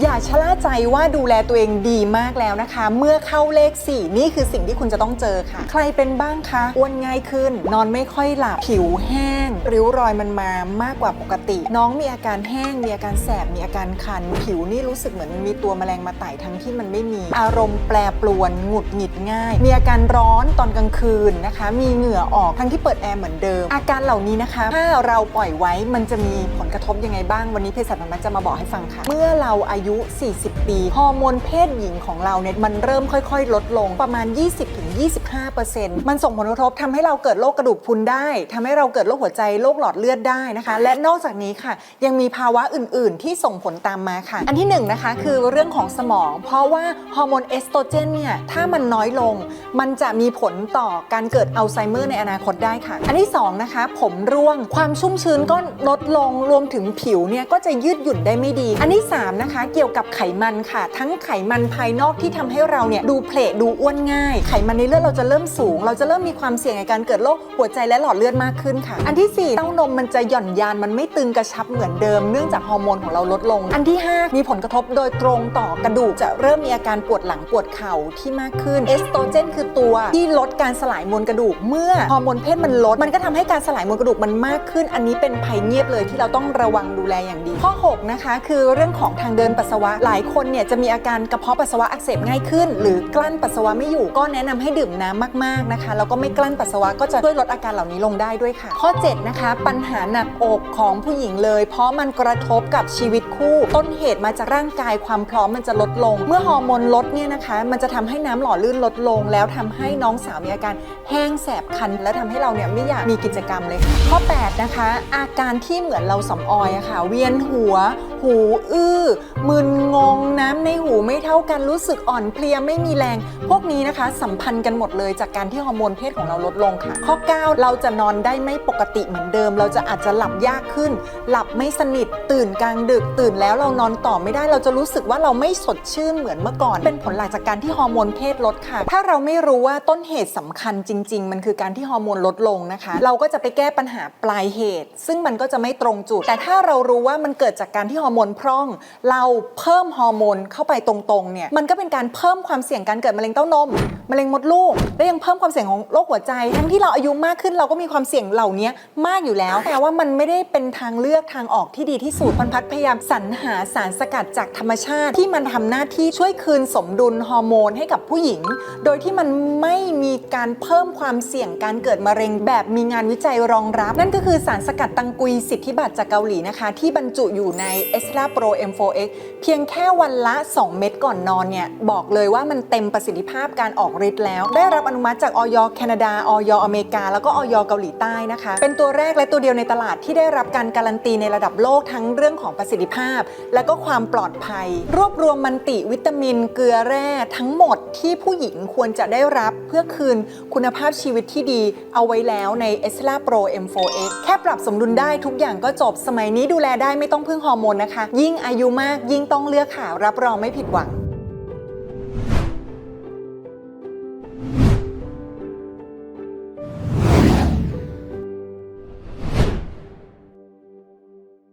อย่าชะล่าใจว่าดูแลตัวเองดีมากแล้วนะคะ เมื่อเข้าเลข 4 นี่คือสิ่งที่คุณจะต้องเจอค่ะ ใครเป็นบ้างคะอ้วนง่ายขึ้น นอนไม่ค่อยหลับ ผิวแห้ง ริ้วรอยมันมามากกว่าปกติ น้องมีอาการแห้ง มีอาการแสบ มีอาการคัน ผิวนี่รู้สึกเหมือนมีตัวแมลงมาไต่ทั้งที่มันไม่มี อารมณ์แปรปรวน หงุดหงิดง่าย มีอาการร้อนตอนางคืนนะคะ มีเหงื่อออกทั้งที่เปิดแอร์เหมือนเดิม อาการเหล่านี้นะคะ ถ้าเราปล่อยไว้มันจะมีผลกระทบยังไงบ้าง วันนี้เภสัชมันจะมาบอกให้ฟังค่ะ เมื่อเราอายุ 40 ปีฮอร์โมนเพศหญิงของเราเนี่ยมันเริ่มค่อย ๆ ลดลงประมาณ 20-25%มันส่งผลกระทบทำให้เราเกิดโรคกระดูกพรุนได้ทำให้เราเกิดโรคหัวใจโรคหลอดเลือดได้นะคะ และนอกจากนี้ค่ะ ยังมีภาวะอื่น ๆ ที่ส่งผลตามมาค่ะ อันที่หนึ่งนะคะคือเรื่องของสมอง เพราะว่าฮอร์โมนเอสโตรเจนเนี่ยถ้ามันน้อยลง มันจะมีผลต่อการเกิดอัลไซเมอร์ในอนาคตได้ค่ะ อันที่สองนะคะ ผมร่วงความชุ่มชื้นก็ลดลงรวมถึงผิวเนี่ยก็จะยืดหยุ่นได้ไม่ดี อันที่สามนะคะ เกี่ยวกับไขมันค่ะ ทั้งไขมันภายนอกที่ทำให้เราเนี่ยดูเพลดูอ้วนง่าย ไขมันในเลือดเราจะเริ่มสูง เราจะเริ่มมีความเสี่ยงในการเกิดโรคหัวใจและหลอดเลือดมากขึ้นค่ะ อันที่สี่เต้านมมันจะหย่อนยานมันไม่ตึงกระชับเหมือนเดิมเนื่องจากฮอร์โมนของเราลดลง อันที่ห้ามีผลกระทบโดยตรงต่อกระดูกจะเริ่มมีอาการปวดหลังปวดเข่าที่มากขึ้นเอสโตรเจนคือตัวที่ลดการสลายมวลกระดูก เมื่อฮอร์โมนเพศมันลด มันก็ทำให้การสลายมวลกระดูกมันมากขึ้น อันนี้เป็นภัยเงียบเลยที่เราต้องระวังดูแลอย่างดี ข้อ 6 นะคะ คือเรื่องของทางเดินปัสสาวะ หลายคนเนี่ยจะมีอาการกระเพาะปัสสาวะอักเสบง่ายขึ้น หรือกลั้นปัสสาวะไม่อยู่ก็แนะนำให้ดื่มน้ำมากๆนะคะแล้วก็ไม่กลั้นปัสสาวะก็จะช่วยลดอาการเหล่านี้ลงได้ด้วยค่ะ ข้อ 7 นะคะ ปัญหาหนักอกของผู้หญิงเลย เพราะมันกระทบกับชีวิตคู่ ต้นเหตุมาจากร่างกายความพร้อมมันจะลดลง เมื่อฮอร์โมนลดเนี่ยนะคะ มันจะทำให้น้ำหล่อลื่นลดลง แล้วทำให้น้องสาวมีอาการแห้งแสบคัน และทำให้เราเนี่ยไม่อยากมีกิจกรรมเลยค่ะข้อ 8 นะคะ อาการที่เหมือนเราสำออยอะค่ะ เวียนหัว หูอื้อ มึนงงน้ำในหูไม่เท่ากันรู้สึกอ่อนเพลียไม่มีแรง พวกนี้นะคะ สัมพันธ์กันหมดเลยจากการที่ฮอร์โมนเพศของเราลดลงค่ะ ข้อ 9 เราจะนอนได้ไม่ปกติเหมือนเดิม เราจะอาจจะหลับยากขึ้น หลับไม่สนิทตื่นกลางดึกตื่นแล้วเรานอนต่อไม่ได้ เราจะรู้สึกว่าเราไม่สดชื่นเหมือนเมื่อก่อน เป็นผลหลังจากการที่ฮอร์โมนเพศลดค่ะ ถ้าเราไม่รู้ว่าต้นเหตุสำคัญจริง ๆ มันคือการที่ฮอร์โมนลดลงนะคะ เราก็จะไปแก้ปัญหาปลายเหตุ ซึ่งมันก็จะไม่ตรงจุด แต่ถ้าเรารู้ว่ามันเกิดจากการที่ฮอร์โมนพร่อง เราเพิ่มฮอร์โมนเข้าไปตรงๆเนี่ยมันก็เป็นการเพิ่มความเสี่ยงการเกิดมะเร็งเต้านมมะเร็งมดลูก และยังเพิ่มความเสี่ยงของโรคหัวใจ ทั้งที่เราอายุมากขึ้นเราก็มีความเสี่ยงเหล่านี้มากอยู่แล้วแต่ว่ามันไม่ได้เป็นทางเลือกทางออกที่ดีที่สุดพันพัฒพยายามสรรหาสารสกัดจากธรรมชาติ ที่มันทำหน้าที่ช่วยคืนสมดุลฮอร์โมนให้กับผู้หญิง โดยที่มันไม่มีการเพิ่มความเสี่ยงการเกิดมะเร็งแบบมีงานวิจัยรองรับ นั่นก็คือสารสกัดตังกุยสิทธิบัตรจากเกาหลีนะคะ ที่บรรจุอยู่ใน r a Pro M4X เพียงแค่วันละ 2 เม็ดก่อนนอนเนี่ย บอกเลยว่ามันเต็มประสิทธิภาพการออกฤทธิ์แล้ว ได้รับอนุมัติจากออยแคนาดาออยอเมริกา แล้วก็ออยเกาหลีใต้นะคะ เป็นตัวแรกและตัวเดียวในตลาดที่ได้รับการการันตีในระดับโลกทั้งเรื่องของประสิทธิภาพ และก็ความปลอดภัย รวบรวมมันติวิตามิน เกลือแร่ทั้งหมดที่ผู้หญิงควรจะได้รับเพื่อคืนคุณภาพชีวิตที่ดีเอาไว้แล้วใน e s l a Pro M4X แค่ปรับสมดุลได้ทุกอย่างก็จบสมัยนี้ดูแลได้ไม่ต้องพึ่งฮอร์โมนนะคะ ยิ่งอายุมากยิ่งต้องเลือกข่าวรับรองไม่ผิดหวัง